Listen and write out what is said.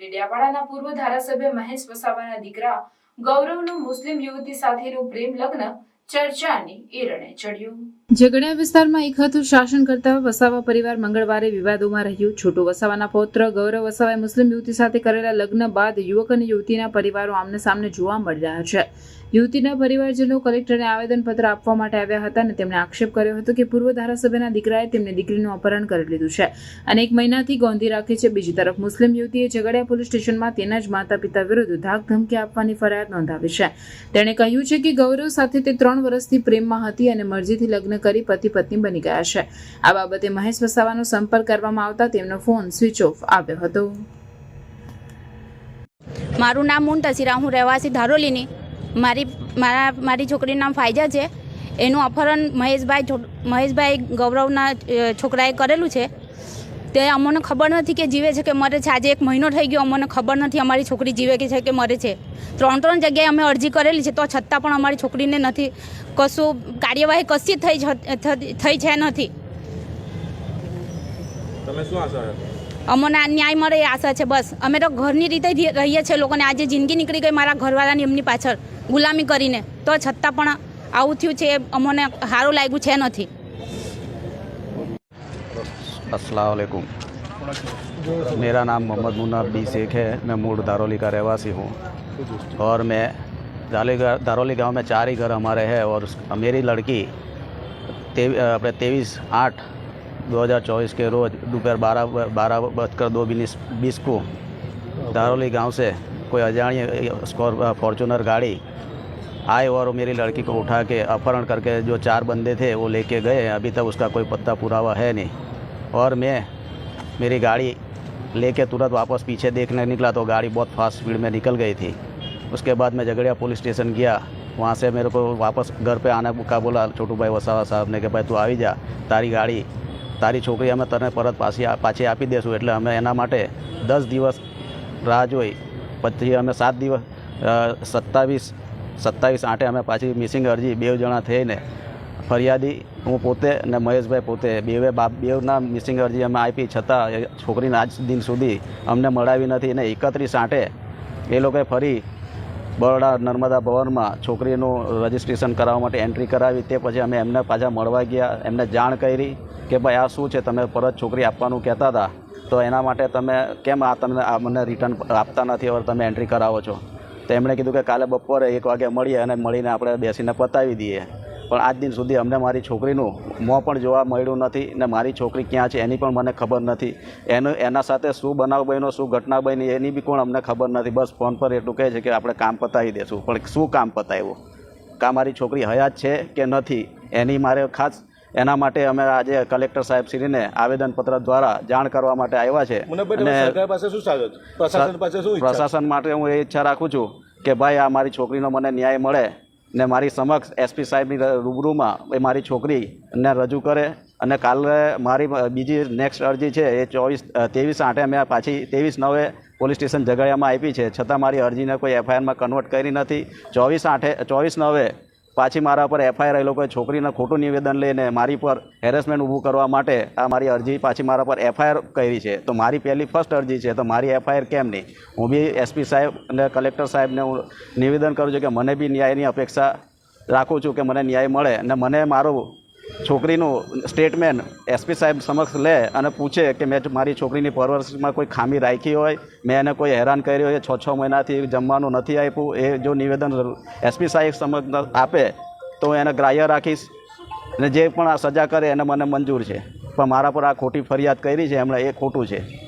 ડેડિયાપાડાના પૂર્વ ધારાસભ્ય મહેશ વસાવાના દીકરા ગૌરવનું મુસ્લિમ યુવતી સાથેનું પ્રેમ લગ્ન ચર્ચાની એરણે ચડ્યું. ઝઘડિયા વિસ્તારમાં એક હતું શાસન કરતા વસાવા પરિવાર મંગળવારે વિવાદોમાં રહ્યું. છોટુ વસાવાના પૌત્ર ગૌરવ વસાવાએ મુસ્લિમ યુવતી સાથે કરેલા લગ્ન બાદ યુવક અને યુવતીના પરિવારો આમને સામને જોવા મળી રહ્યા છે. યુવતીના પરિવારજનો કલેક્ટરને આવેદનપત્ર આપવા માટે આવ્યા હતા અને તેમણે આક્ષેપ કર્યો હતો કે પૂર્વ ધારાસભ્યના દીકરાએ તેમની દીકરીનું અપહરણ કરી લીધું છે અને એક મહિનાથી ગોંધી રાખી છે. બીજી તરફ મુસ્લિમ યુવતીએ ઝઘડિયા પોલીસ સ્ટેશનમાં તેના જ માતા પિતા વિરુદ્ધ ધાક ધમકી આપવાની ફરિયાદ નોંધાવી છે. તેણે કહ્યું છે કે ગૌરવ સાથે તે ત્રણ વર્ષથી પ્રેમમાં હતી અને મરજીથી લગ્ન કરી પતિ પત્ની બની ગયા છે. આ બાબતે મહેશ વસાવાનો સંપર્ક કરવામાં આવતા તેમનો ફોન સ્વિચ ઓફ આવ્યો હતો. મારું નામ મુંટસીરા હું રહેવાસી ધારોલીની. મારી, મારા, મારી છોકરીનું નામ ફાયજા છે. એનું અપહરણ મહેશભાઈ મહેશભાઈ ગૌરવના છોકરાએ કરેલું છે. તે અમને ખબર નથી કે જીવે છે કે મરે છે. આજે એક મહિનો થઈ ગયો અમને ખબર નથી અમારી છોકરી જીવે કે છે કે મરે છે. ત્રણ ત્રણ જગ્યાએ અમે અરજી કરેલી છે તો છતાં પણ અમારી છોકરીને નથી કશું કાર્યવાહી કશી થઈ થઈ છે નથી. તમે શું આશા અમને આ ન્યાય મળે એ આશા છે બસ. અમે તો ઘરની રીતે રહીએ છીએ લોકોને. આજે જિંદગી નીકળી ગઈ મારા ઘરવાળાની એમની પાછળ ગુલામી કરીને. તો છતાં પણ આવું થયું છે એ અમને સારું લાગ્યું છે નથી. अस्सलाम वालेकुम। मेरा नाम मोहम्मद मुन्ना बी शेख है। मैं मूड दारोली का रहवासी हूँ। और मैं दारोली दारोली गाँव में चार ही घर हमारे हैं और मेरी लड़की अपने तेईस आठ 2024 के रोज़ दोपहर बारह बारह बजकर दो बीस बीस को दारोली गाँव से कोई अजाणी, स्कॉर फॉर्चूनर गाड़ी आए और मेरी लड़की को उठा के अपहरण करके जो चार बंदे थे वो लेके गए। अभी तक उसका कोई पत्ता पुरावा है नहीं। और मैं मेरी गाड़ी लेके तुरंत वापस पीछे देखने निकला तो गाड़ी बहुत फास्ट स्पीड में निकल गई थी उसके बाद मैं झगड़िया पुलिस स्टेशन गया वहाँ से मेरे को वापस घर पे आने का बोला छोटू भाई વસાવા સાહેબને કે ભાઈ તું આવી જા તારી ગાડી તારી છોકરી અમે તને પરત પાછી આ- પાછી આપી દેશું એટલે અમે એના માટે દસ દિવસ રાહ જોઈ પછી અમે સાત દિવસ સત્તાવીસ સત્તાવીસ આઠે અમે પાછી મિસિંગ અરજી બે જણા થઈને ફરિયાદી, હું પોતે અને મહેશભાઈ પોતે બેવે બાપ બેવના મિસિંગ અરજી અમે આપી, છતાં છોકરીને આજ દિન સુધી અમને મળાવી નથી અને એકત્રીસ આઠે એ લોકોએ ફરી બરોડા નર્મદા ભવનમાં છોકરીનું રજિસ્ટ્રેશન કરાવવા માટે એન્ટ્રી કરાવી, તે પછી અમે એમને પાછા મળવા ગયા, એમને જાણ કરી કે ભાઈ આ શું છે, તમે પરત છોકરી આપવાનું કહેતા હતા, તો એના માટે તમે કેમ આ તમને મને રિટર્ન આપતા નથી, હવે તમે એન્ટ્રી કરાવો છો? તો એમણે કીધું કે કાલે બપોરે એક વાગે મળીએ અને મળીને આપણે બેસીને પતાવી દઈએ. પણ આજ દિન સુધી અમને મારી છોકરીનું મોં પણ જોવા મળ્યું નથી ને મારી છોકરી ક્યાં છે એની પણ મને ખબર નથી. એનું એના સાથે શું બનાવ બન્યો શું ઘટના બની એની બી પણ અમને ખબર નથી. બસ ફોન પર એટલું કહે છે કે આપણે કામ પતાવી દેશું. પણ શું કામ પતાવ્યું? કા મારી છોકરી હયાત છે કે નથી એની મારે ખાસ એના માટે અમે આજે કલેક્ટર સાહેબ શ્રીને આવેદનપત્ર દ્વારા જાણ કરવા માટે આવ્યા છે. અને પાસે શું પ્રશાસન માટે હું એ ઈચ્છા રાખું છું કે ભાઈ આ મારી છોકરીનો મને ન્યાય મળે ને મારી સમક્ષ એસપી સાહેબની રૂબરૂમાં એ મારી છોકરીને રજૂ કરે અને કાલે મારી બીજી નેક્સ્ટ અરજી છે એ ચોવીસ ત્રેવીસ આઠે મેં પાછી ત્રેવીસ નવે પોલીસ સ્ટેશન જગાડિયામાં આપી છે. છતાં મારી અરજીને કોઈ એફઆઈઆરમાં કન્વર્ટ કરી નથી. ચોવીસ આઠે, ચોવીસ નવે પાછી મારા પર એફઆઈઆર એ લોકોએ છોકરીને ખોટું નિવેદન લઈને મારી પર હેરેસમેન્ટ ઊભું કરવા માટે આ મારી અરજી પાછી મારા પર એફઆઈઆર કરી છે. તો મારી પહેલી ફર્સ્ટ અરજી છે. તો મારી એફઆઈઆર કેમ નહીં? હું બી એસપી સાહેબ અને કલેક્ટર સાહેબને હું નિવેદન કરું છું કે મને બી ન્યાયની અપેક્ષા રાખું છું કે મને ન્યાય મળે. અને મને મારું છોકરીનું સ્ટેટમેન્ટ એસપી સાહેબ સમક્ષ લે અને પૂછે કે મેં મારી છોકરીની પરવરિશમાં કોઈ ખામી રાખી હોય, મેં એને કોઈ હેરાન કર્યો હોય છ છ મહિનાથી જમવાનું નથી આપ્યું, એ જો નિવેદન એસપી સાહેબ સમક્ષ આપે, તો એને ગ્રાહ્ય રાખીશ અને જે પણ આ સજા કરે એને મને મંજૂર છે. પણ મારા પર આ ખોટી ફરિયાદ કરી છે, એમણે એ ખોટું છે.